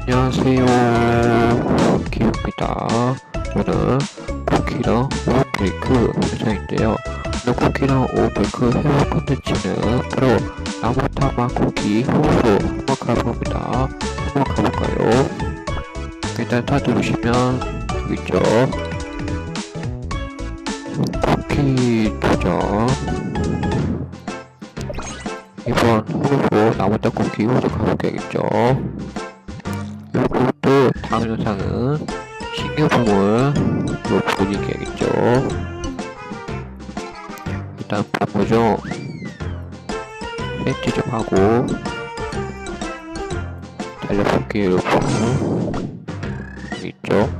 안녕하세요. 기입니다 오늘 쿠키랑 오브레이크 영상인데요. 오늘 쿠키랑 오브레이크 해볼 컨텐츠는 바로 나무타마 쿠키 호수 한번 가봅니다. 한번 가볼까요? 일단 다 누르시면 여기 있죠. 쿠키 도전 이번 호수 나무타 쿠키 호수 가볼게야겠죠. 다음 영상은 로 보니까겠죠. 일단 보고 좀 세트 좀 하고 달려볼게요 여러분 여기 있죠?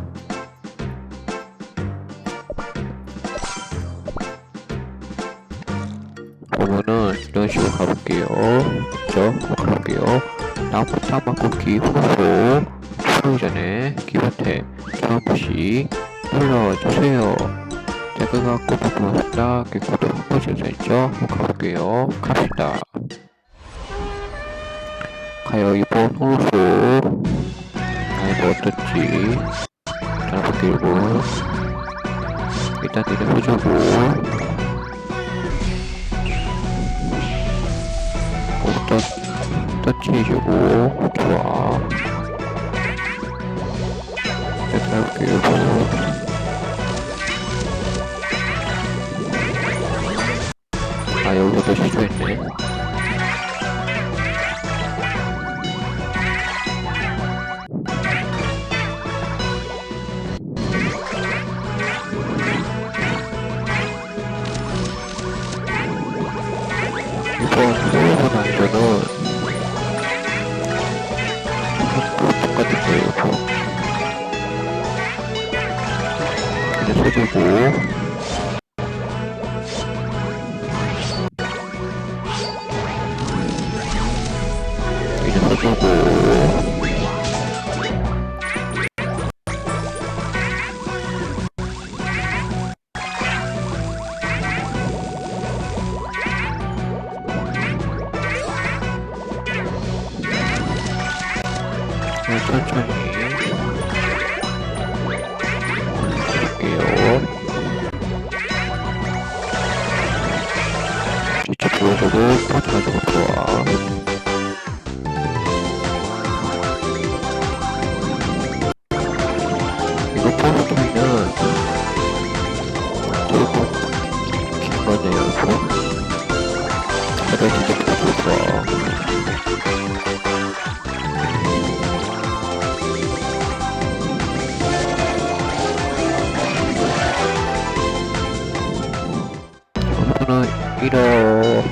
보면은 이런 식으로 가볼게요. 그죠 가볼게요. 나부터 막고기 후보 수리 전에 기본템 한 번씩 눌러주세요. 제가 꼭 고맙습니다. 구독 한 번씩 했죠? 한번 가볼게요. 갑시다. 가요 이번 호수 아이고 어떨지 잘 볼게요. 일단 내려보자고 어떤 터치해주고 좋아 이렇게 해볼게요 아 여기서도 실수했네 이번 소유분 안전은 똑같은 거예요 이제 서주고. 이제 네, 천천히 보여주고 가지고 좋아. 이거 쪽이는 조금 긴 거네요, 이거. 그래, 진짜 포트 좋아. 1억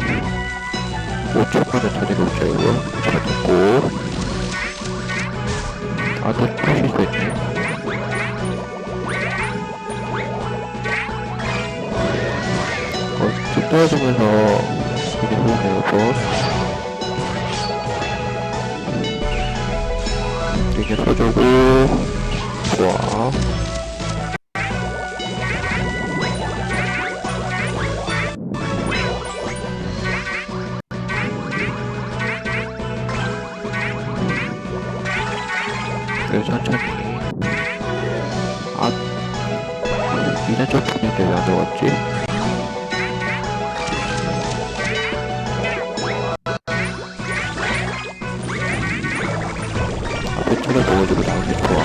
5천만원 전액 오죠 잘 듣고. 아또 타실 수 있네 어, 쭉 떨어지면서 이제 보이네요 번 이제 서주고 그래 천천히 아 이제 좀 분인데 왜안 들어왔지? 앞에 차를 먹어주고 나오기 좋아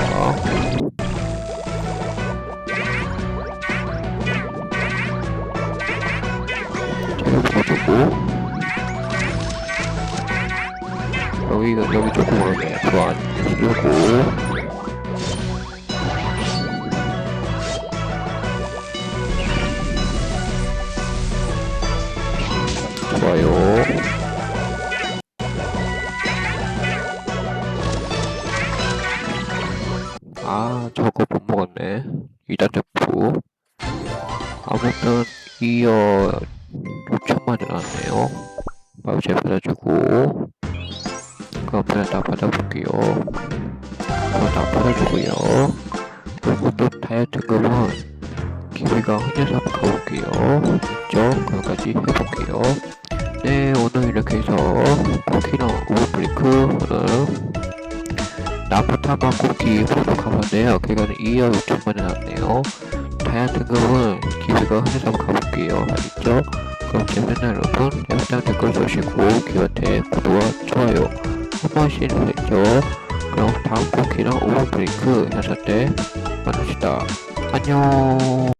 여기가 여기 조금 오르네 좋아 그리고 좋아요. 아, 저거 못 먹었네. 이단 점프. 아무튼, 이어 6천만이 나왔네요. 바로 제 받아주고. 그럼 다 받아볼게요. 그럼 다 받아주고요. 그리고 또 다이어트금은 기회가 흔해서 한번 가볼게요. 그렇죠? 이쪽 거기까지 해볼게요. 네 오늘 이렇게 해서 쿠키랑 오버브레이크 오늘 나프타마 쿠키 후속가봤네요. 결과는 2억 6천만에 났네요. 다이어트금은 기회가 흔해서 한번 가볼게요. 알겠죠? 그럼 재밌는 여러분? 영상 댓글 주시고 기어테 구독과 좋아요 한번 시도했죠. 그럼 다음 쿠키랑 오버브레이크 6대 만납시다. 안녕